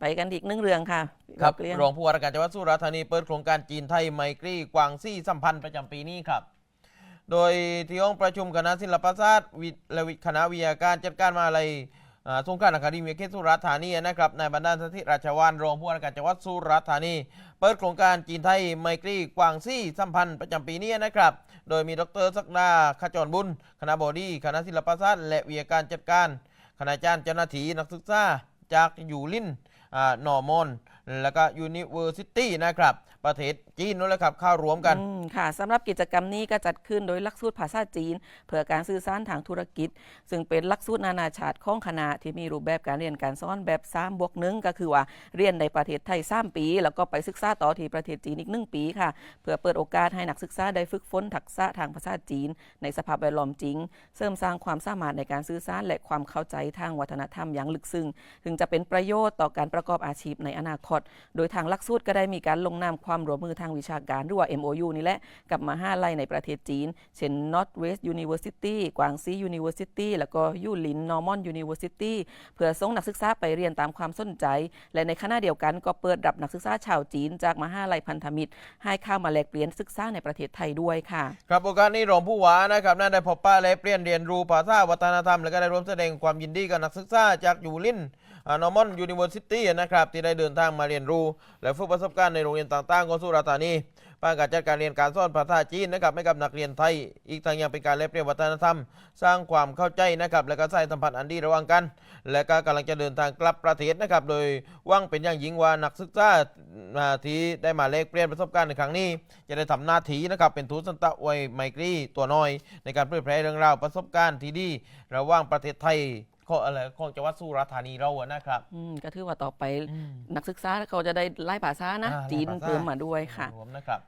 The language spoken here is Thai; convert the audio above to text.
ไปกันอีกหนึ่งเรื่องค่ะครับเกลี้ยงรองผู้ว่าราชการจังหวัดสุราษฎร์ธานีเปิดโครงการจีนไทยไมตรีกวางซี่สัมพันธ์ประจำปีนี้ครับ โดยที่ห้องประชุมคณะศิลปศาสตร์วิทย์และวิทย์คณะวิทยาการจัดการมหาลัยอ่าสงขลาอะคาเดมีเขตสุราษฎร์ธานีนะครับนายบรรดาลสถิตราชวานรองผู้ว่าราชการจังหวัดสุราษฎร์ธานี เปิดโครงการจีนไทยไมตรีกวางซี่สัมพันธ์ประจำปีนี้นะครับ โดยมีดรศักดาขจรบุญ คณะบดีคณะศิลปศาสตร์และวิทยาการจัดการ คณาจารย์เจ้าหน้าที่นักศึกษาจากยูลินอ่า นอร์มอนแล้วก็ยูนิเวอร์ซิตี้นะครับประเทศจีนนั่นแหละครับเข้ารวมกันค่ะสำหรับกิจกรรมนี้ก็จัดขึ้นโดยหลักสูตรภาษาจีน เพื่อการสื่อสารทางธุรกิจ ซึ่งเป็นหลักสูตรนานาชาติของคณะที่มีรูปแบบการเรียนการสอนแบบ3บวกหนึ่งก็คือว่าเรียนในประเทศไทย3ปี แล้วก็ไปศึกษาต่อที่ประเทศจีนอีก 1 ปีค่ะ เพื่อเปิดโอกาสให้นักศึกษาได้ฝึกฝนทักษะทางภาษาจีน ในสภาพแวดล้อมจริง เสริมสร้างความสามารถในการสื่อสารและความเข้าใจทางวัฒนธรรมอย่างลึกซึ้งถึงจะเป็นประโยชน์ต่อการประกอบอาชีพในอนาคต โดยทางหลักสูตรก็ได้มีการลงนามความร่วมมือทางวิชาการหรือว่า MOU นี่แหละ กับมหาลัยในประเทศจีน เช่น Northwest University กวางซี University แล้วก็ยูลิน Norman University เพื่อส่งนักศึกษาไปเรียนตามความสนใจ และในขณะเดียวกันก็เปิดรับนักศึกษาชาวจีน จากมหาลัยพันธมิตร ให้เข้ามาแลกเปลี่ยนศึกษาในประเทศไทยด้วยค่ะ ครับโอกาสนี้รองผู้ว่านะครับน่าได้พบป้าและเปลี่ยนเรียนรู้ภาษาวัฒนธรรม และก็ได้ร่วมแสดงความยินดีกับนักศึกษาจากยูลินนอร์มอนยูนิเวอร์ซิตี้นะครับที่ได้เดินทางมาเรียนรู้ และฝึกประสบการณ์ในโรงเรียนต่างๆของสุราษฎร์ธานีผ่าการจัดการเรียนการสอนภาษาจีนนะครับให้กับนักเรียนไทย อีกทั้งยังเป็นการแลกเปลี่ยนวัฒนธรรม สร้างความเข้าใจนะครับ และก็สร้างสัมพันธ์อันดีระหว่างกัน และก็กำลังจะเดินทางกลับประเทศนะครับ โดยว่างเป็นอย่างยิ่งว่านักศึกษาอ่าที่ได้มาแลกเปลี่ยนประสบการณ์ในครั้งนี้ จะได้ทำหน้าที่นะครับเป็นทูตสันตะไวยไมตรีตัวน้อย ในการเผยแพร่เรื่องราวประสบการณ์ที่ดีระหว่างประเทศไทย ของอะไรของจังหวัดสุราษฎร์ธานีเราอะนะครับ อืมก็ถือว่าต่อไปนักศึกษาเขาจะได้ไล่ภาษานะ อ่าจีนไล่ภาษา เพิ่มมาด้วยค่ะ รวมนะครับ